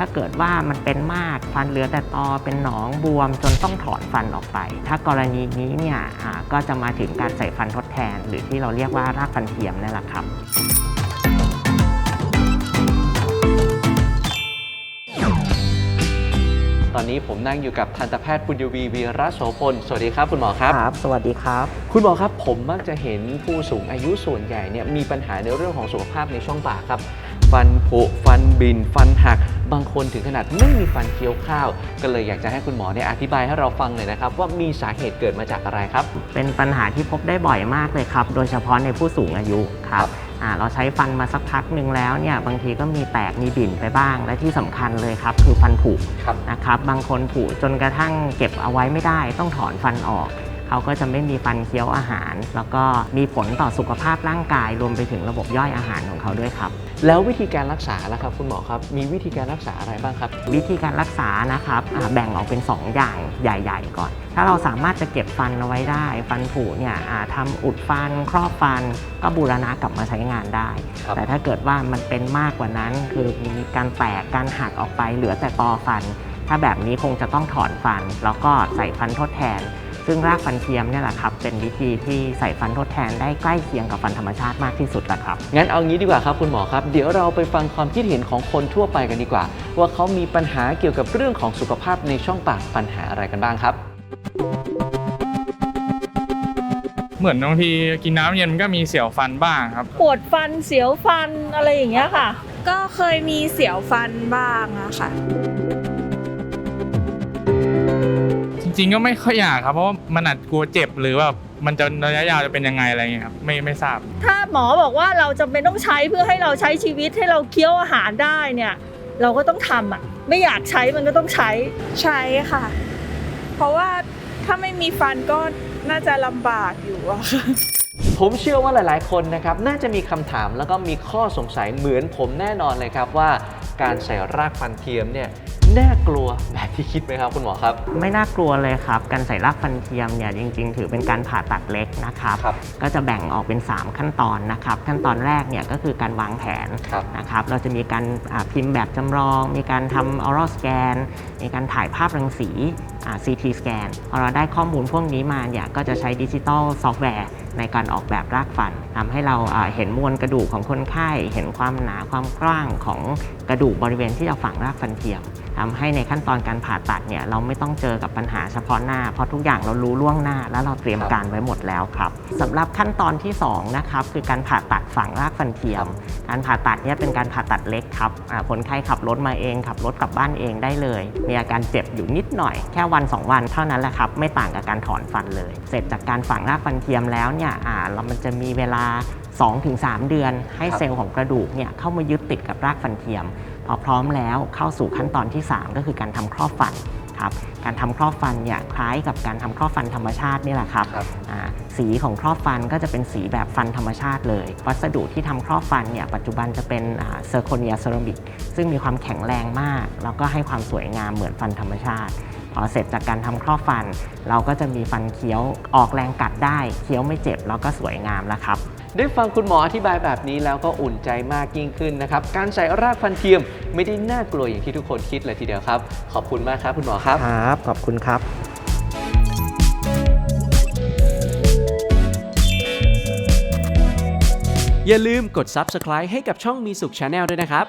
ถ้าเกิดว่ามันเป็นมากฟันเหลือแต่ตอเป็นหนองบวมจนต้องถอนฟันออกไป ถ้ากรณีนี้เนี่ยอ่าก็จะมาถึงการใส่ฟันทดแทน หรือที่เราเรียกว่ารากฟันเทียมนั่นแหละครับตอนนี้ผมนั่งอยู่กับทันตแพทย์ปุญญวีวีระโสพล สวัสดีครับคุณหมอครับครับ สวัสดีครับ คุณหมอครับผมมักจะเห็นผู้สูงอายุส่วนใหญ่เนี่ยมีปัญหาในเรื่องของสุขภาพในช่องปากครับ ฟันผุฟันบิน ฟันหัก บางคนถึงขนาดไม่มีฟันเคี้ยวข้าว ก็เลยอยากจะให้คุณหมอเนี่ยอธิบายให้เราฟังหน่อยนะครับ ว่ามีสาเหตุเกิดมาจากอะไรครับ เป็นปัญหาที่พบได้บ่อยมากเลยครับ โดยเฉพาะในผู้สูงอายุครัครับบอ่าเราใช้ฟันมาสักพักหนึ่งแล้วเนี่ยบางทีก็มีแตกมีบิ่นไปบ้าง และที่สำคัญเลยครับ คือฟันผุครับนะครับ บางคนผุจนกระทั่งเก็บเอาไว้ไม่ได้ ต้องถอนฟันออกเขาก็จะไม่มีฟันเคี้ยวอาหาร แล้วก็มีผลต่อสุขภาพร่างกาย รวมไปถึงระบบย่อยอาหารของเขาด้วยครับ แล้ววิธีการรักษาล่ะครับคุณหมอครับ มีวิธีการรักษาอะไรบ้างครับ วิธีการรักษานะครับอ่าแบ่งออกเป็น 2 อย่างใหญ่ๆ ก่อน ถ้าเราสามารถจะเก็บฟันเอาไว้ได้ ฟันผุเนี่ยอ่าทำอุดฟัน ครอบฟัน ก็บูรณะกลับมาใช้งานได้ ครับ แต่ถ้าเกิดว่ามันเป็นมากกว่านั้น คือมีการแตกการหักออกไปเหลือแต่ตอฟัน ถ้าแบบนี้คงจะต้องถอนฟัน แล้วก็ใส่ฟันทดแทน ซึ่งรากฟันเทียมเนี่ยแหละครับเป็นวิธีที่ใส่ฟันทดแทนได้ใกล้เคียงกับฟันธรรมชาติมากที่สุดแหละครับ งั้นเอางี้ดีกว่าครับคุณหมอครับ เดี๋ยวเราไปฟังความคิดเห็นของคนทั่วไปกันดีกว่า ว่าเขามีปัญหาเกี่ยวกับเรื่องของสุขภาพในช่องปากปัญหาอะไรกันบ้างครับเหมือนบางทีกินน้ำเย็นมันก็มีเสียวฟันบ้างครับ ปวดฟันเสียวฟันอะไรอย่างเงี้ยค่ะ ก็เคยมีเสียวฟันบ้างอะค่ะ จริงๆก็ไม่ค่อยอยากครับเพราะว่ามันอาจกลัวเจ็บหรือว่ามันจะระยะยาวจะเป็นยังไงอะไรเงี้ยครับไม่ไม่ทราบ ถ้าหมอบอกว่าเราจำเป็นต้องใช้เพื่อให้เราใช้ชีวิตให้เราเคี้ยวอาหารได้เนี่ย เราก็ต้องทำอะ ไม่อยากใช้มันก็ต้องใช้ ใช่ค่ะ เพราะว่าถ้าไม่มีฟันก็น่าจะลำบากอยู่อะค่ะ ผมเชื่อว่าหลาย ๆ คนนะครับน่าจะมีคำถามแล้วก็มีข้อสงสัยเหมือนผมแน่นอนเลยครับว่า การใส่รากฟันเทียมเนี่ย น่ากลัวแบบที่คิดไหมครับคุณหมอครับ ไม่น่ากลัวเลยครับ การใส่รากฟันเทียมเนี่ยจริง ๆ ถือเป็นการผ่าตัดเล็กนะครับครับก็จะแบ่งออกเป็น 3 ขั้นตอนนะครับ ขั้นตอนแรกเนี่ยก็คือการวางแผนครับนะครับ เราจะมีการอ่าพิมพ์แบบจำลอง มีการทำ oral scan มีการถ่ายภาพรังสีอ่า CT scan พอเราได้ข้อมูลพวกนี้มาเนี่ยก็จะใช้ดิจิ t a ลซอฟต์แวร์ในการออกแบบรากฟันทำให้เราอ่าเห็นมวลกระดูกของคนไข้ เห็นความหนาความกว้างของกระดูกบริเวณที่จะฝังรากฟันเทียมทำให้ในขั้นตอนการผ่าตัดเนี่ยเราไม่ต้องเจอกับปัญหาเฉพาะหน้า เพราะทุกอย่างเรารู้ล่วงหน้า แล้วเราเตรียมการไว้หมดแล้วครับสำหรับขั้นตอนที่2นะครับคือการผ่าตัดฝังรากฟันเทียม การผ่าตัดเนี่ยเป็นการผ่าตัดเล็กครับคนไข้ขับรถมาเองขับรถกลับบ้านเองได้เลย มีอาการเจ็บอยู่นิดหน่อยแค่วัน 2 วันเท่านั้นแหละครับไม่ต่างกับการถอนฟันเลย เสร็จจากการฝังรากฟันเทียมแล้วเนี่ยอ่าเรามันจะมีเวลา2-3 เดือน ให้เซลล์ของกระดูกเนี่ยเข้ามายึดติดกับรากฟันเทียม พอพร้อมแล้วเข้าสู่ขั้นตอนที่ 3 ก็คือการทำครอบฟันครับการทำครอบฟันเนี่ยคล้ายกับการทำครอบฟันธรรมชาตินี่แหละครับครับอ่าสีของครอบฟันก็จะเป็นสีแบบฟันธรรมชาติเลย วัสดุที่ทำครอบฟันเนี่ยปัจจุบันจะเป็นเซอร์โคเนียเซรามิกซึ่งมีความแข็งแรงมาก แล้วก็ให้ความสวยงามเหมือนฟันธรรมชาติพอ เสร็จจากการทำครอบฟัน เราก็จะมีฟันเคี้ยวออกแรงกัดได้เคี้ยวไม่เจ็บแล้วก็สวยงามแล้วครับได้ฟังคุณหมออธิบายแบบนี้แล้วก็อุ่นใจมากยิ่งขึ้นนะครับ การใส่รากฟันเทียมไม่ได้น่ากลัวอย่างที่ทุกคนคิดเลยทีเดียวครับ ขอบคุณมากครับคุณหมอครับครับ ขอบคุณครับอย่าลืมกด Subscribe ให้กับช่องมีสุข Channel ด้วยนะครับ